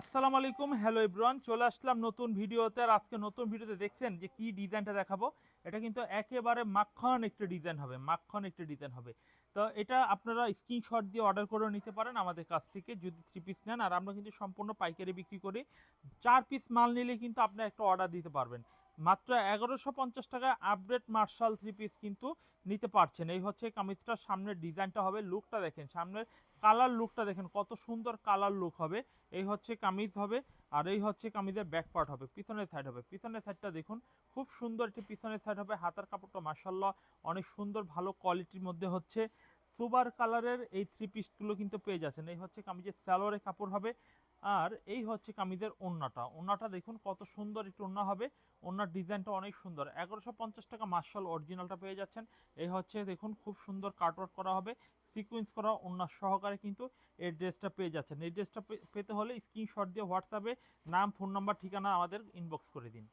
আসসালামু আলাইকুম, hello everyone, চলে আসলাম নতুন ভিডিওতে। আর আজকে নতুন ভিডিওতে দেখছেন যে কি ডিজাইনটা দেখাবো? এটা কিন্তু একেবারে মাখন একটা ডিজাইন হবে, মাখন একটা ডিজাইন হবে। তো এটা আপনারা স্ক্রিনশট দিয়ে অর্ডার করে নিতে পারেন আমাদের কাছ থেকে, যদি থ্রি পিস নেন। আর আমরা কিন্তু সম্পূর্ণ পাইকারি বিক্রি করি। চার পিস মাল নিলে কিন্তু আপনি একটা অর্ডার দিতে পারবেন। মাত্র এগারোশো পঞ্চাশ টাকায় আপডেট মার্শাল থ্রি পিস কিন্তু নিতে পারছেন। এই হচ্ছে কামিজটার সামনের ডিজাইনটা হবে লুকটা দেখেন, সামনের কালার লুকটা দেখেন, কত সুন্দর কালার লুক হবে। এই হচ্ছে কামিজ হবে আর এই হচ্ছে কামিজের ব্যাক পার্ট হবে, পিছনের সাইড হবে। পিছনের সাইডটা দেখুন, খুব সুন্দর একটি পিছনের সাইড হবে, হাতার কাপড়টা মাসাল্লাহ অনেক সুন্দর ভালো কোয়ালিটির মধ্যে হচ্ছে। সুবার কালারের এই থ্রি পিসগুলো কিন্তু পেয়ে যাচ্ছেন। এই হচ্ছে কামিজের স্যালোয়ারের কাপড় হবে আর এই হচ্ছে কামিদের ওন্নাটা। ওন্নাটা দেখুন কত সুন্দর একটু ওন্না হবে। ওন্নার ডিজাইনটা অনেক সুন্দর। এগারোশো পঞ্চাশ টাকা মার্শাল অরিজিনালটা পেয়ে যাচ্ছেন। এই হচ্ছে দেখুন খুব সুন্দর কাটওয়ার্ক করা হবে। সিকুয়েন্স করা ওন্নার সহকারে কিন্তু এই ড্রেসটা পেয়ে যাচ্ছেন। এই ড্রেসটা পেতে হলে স্ক্রিনশট দিয়ে হোয়াটসঅ্যাপে নাম ফোন নাম্বার ঠিকানা আমাদের ইনবক্স করে দিন।